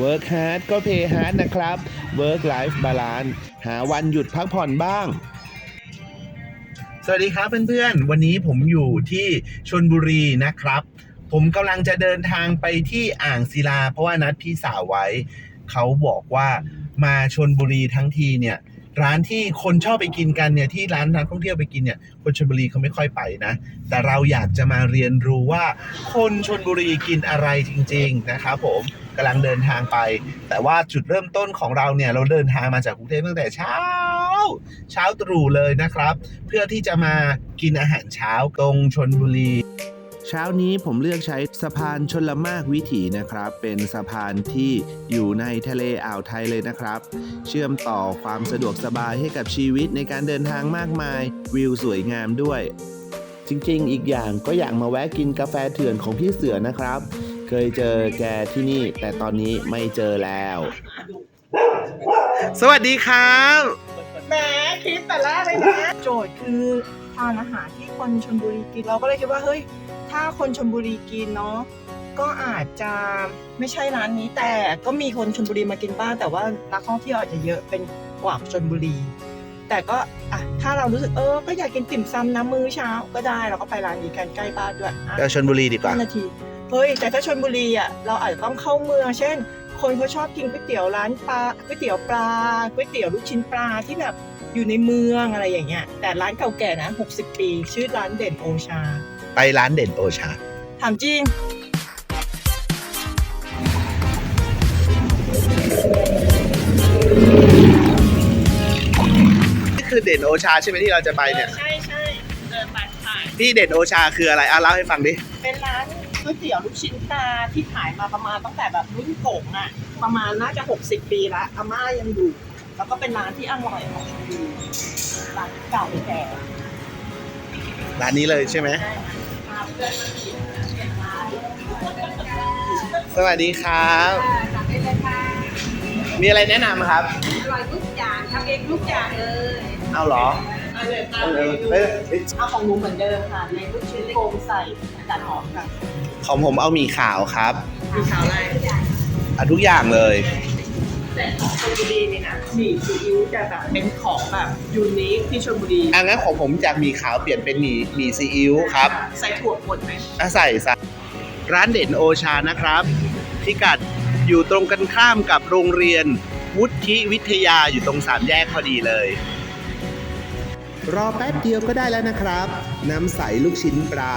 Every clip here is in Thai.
Work hard ก็ Play hard นะครับ Work life balance หาวันหยุดพักผ่อนบ้าง สวัสดีครับเพื่อนๆ วันนี้ผมอยู่ที่ชนบุรีนะครับ ผมกำลังจะเดินทางไปที่อ่างศิลา เพราะว่านัดพี่สาวไว้ เขาบอกว่ามาชนบุรีทั้งทีเนี่ย ร้านที่คนชอบไปกินกันเนี่ยที่ร้านนักท่องเที่ยวไปกินเนี่ยคนชนบุรีเขาไม่ค่อยไปนะ แต่เราอยากจะมาเรียนรู้ว่า คนชนบุรีกินอะไรจริง ๆ นะครับผมกำลังเดินทางไป แต่ว่าจุดเริ่มต้นของเราเนี่ยเราเดินทางมาจากกรุงเทพตั้งแต่เช้า เช้าตรู่เลยนะครับ เพื่อที่จะมากินอาหารเช้าตรงชนบุรี เช้านี้ผมเลือกใช้สะพานชนละมากวิถีนะครับ เป็นสะพานที่อยู่ในทะเลอ่าวไทยเลยนะครับ เชื่อมต่อความสะดวกสบายให้กับชีวิตในการเดินทางมากมาย วิวสวยงามด้วย จริงๆ อีกอย่างก็อยากมาแวะกินกาแฟเถื่อนของพี่เสือนะครับ เคยเจอแกที่นี่ แต่ตอนนี้ไม่เจอแล้ว สวัสดีครับ แหมคิดแต่แรกเลยนะ โจทย์คือทานอาหารที่คนชนบุรีกินเราก็เลยคิดว่าเฮ้ย ถ้าคนชนบุรีกินเนาะก็อาจจะไม่ใช่ร้านนี้ แต่ก็มีคนชนบุรีมากินบ้างแต่ว่านักท่องเที่ยวอาจจะเยอะเป็นกว่าชนบุรี แต่ก็อะถ้าเรารู้สึกเออก็อยากกินติ่มซำน้ำมื้อเช้าก็ได้เราก็ไปร้านนี้กันใกล้บ้านด้วยอะก็ชนบุรีดีกว่า ห้านาที เฮ้ย แต่ถ้าชนบุรีอะ เราอาจจะต้องเข้าเมือง เช่น คนเขาชอบกินก๋วยเตี๋ยวร้านปลา ก๋วยเตี๋ยวปลา ก๋วยเตี๋ยวลูกชิ้นปลาที่แบบอยู่ในเมืองอะไรอย่างเงี้ย แต่ร้านเก่าแก่นะ 60 ปี ชื่อร้านเด่นโอชา ไปร้านเด่นโอชา ถามจริง นี่คือเด่นโอชาใช่ไหมที่เราจะไปเนี่ย ใช่ใช่เดินไปถ่ายพี่เด่นโอชาคืออะไรอะเล่าให้ฟังดิ เป็นร้านก๋วยเตี๋ยวลูกชิ้นปลาที่ขายมาประมาณตั้งแต่แบบรุ่นกงอะ ประมาณน่าจะ 60 ปีละอาม่ายังอยู่ แล้วก็เป็นร้านที่อร่อยของชลบุรีร้านเก่าแก่ ร้านนี้เลยใช่ไหม สวัสดีครับสั่งได้เลยค่ะมีอะไรแนะนำครับ อร่อยทุกอย่างทำเองทุกอย่างเลยเอาเหรอ เอาเลยเออเอ้ยเอ้ยเอาของหนูเหมือนเดิมค่ะ ในลูกชิ้นโกงใส่จานหอมค่ะของผมเอาหมี่ขาวครับ มีขาวอะไรอะทุกอย่างเลย แต่ชลบุรีนี่นะหมี่ซีอิ๊วจะแบบเป็นของแบบยูนิคที่ชลบุรีอันงั้นของผมจากหมี่ขาวเปลี่ยนเป็นหมี่หมี่ซีอิ๊วครับใส่ถั่วป่นไหมอะใส่ใส่ร้านเด่นโอชานะครับ พิกัดอยู่ตรงกันข้ามกับโรงเรียน วุฒิวิทยาอยู่ตรงสามแยกพอดีเลย รอแป๊บเดียวก็ได้แล้วนะครับ น้ำใสลูกชิ้นปลา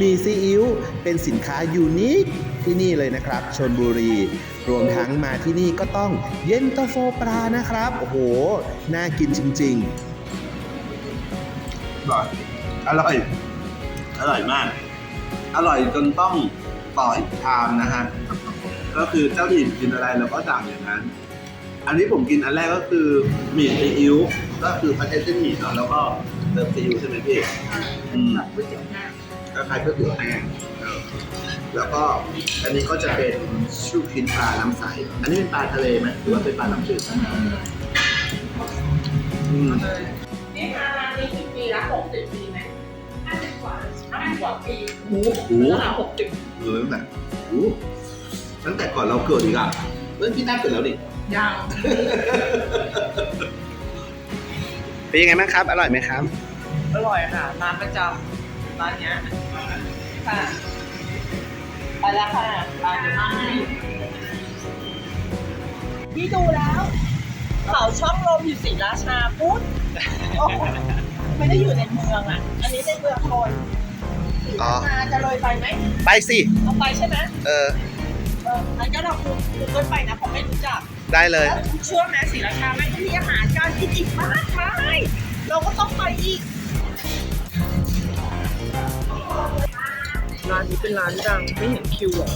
มีซีอิ๊วเป็นสินค้ายูนิค ที่นี่เลยนะครับชนบุรี รวมทั้งมาที่นี่ก็ต้องเย็นตาโฟปลานะครับ โอ้โห น่ากินจริง ๆ อร่อย อร่อย อร่อยมาก อร่อยจนต้องต่ออีกชามนะฮะ ก็คือเจ้าถิ่นกินอะไรเราก็สั่งอย่างนั้น อันนี้ผมกินอันแรกก็คือหมี่ซีอิ๊วก็คือพัชเส้นหมี่เนาะแล้วก็เติมซีอิ๊วใช่ไหมพี่ อืม ก๋วยเตี๋ยวหน้า ก็คล้ายก๋วยเตี๋ยวแห้งเออ แล้วก็อันนี้ก็จะเป็นชูชิ้นปลาน้ำใส อันนี้เป็นปลาทะเลไหมหรือว่าเป็นปลาน้ำจืดอืมนี่ร้านนี้กี่ปีละหกสิบปีไหมห้าสิบกว่าห้าสิบกว่าปีโอ้โหโอ้โหระดับหกสิบเออตั้งแต่โอ้ตั้งแต่ก่อนเราเกิดอีกอะเรื่องพี่น่าเกิดแล้วดิยังเป็นยังไงบ้างครับ อร่อยไหมครับ อร่อยค่ะ ร้านประจำร้านเนี้ยค่ะไป แล้วค่ะร้านอยู่ข้างในพี่ดูแล้วเขาช่องลมอยู่ศรีราชาพุทธโอ้โหไม่ได้อยู่ในเมืองอะ อันนี้ในเมืองคนศรีราชาจะเลยไปไหมไปสิ เอาไปใช่ไหมเออเอองั้นก็เราคูคูเกิลไปนะผมไม่รู้จัก ได้เลย แล้วเชื่อไหมศรีราชาไม่มีอาหารการกินอีกมากมายเราก็ต้องไปอีก นนี้เป็นร้านดังไม่เห็นคิวเหรอ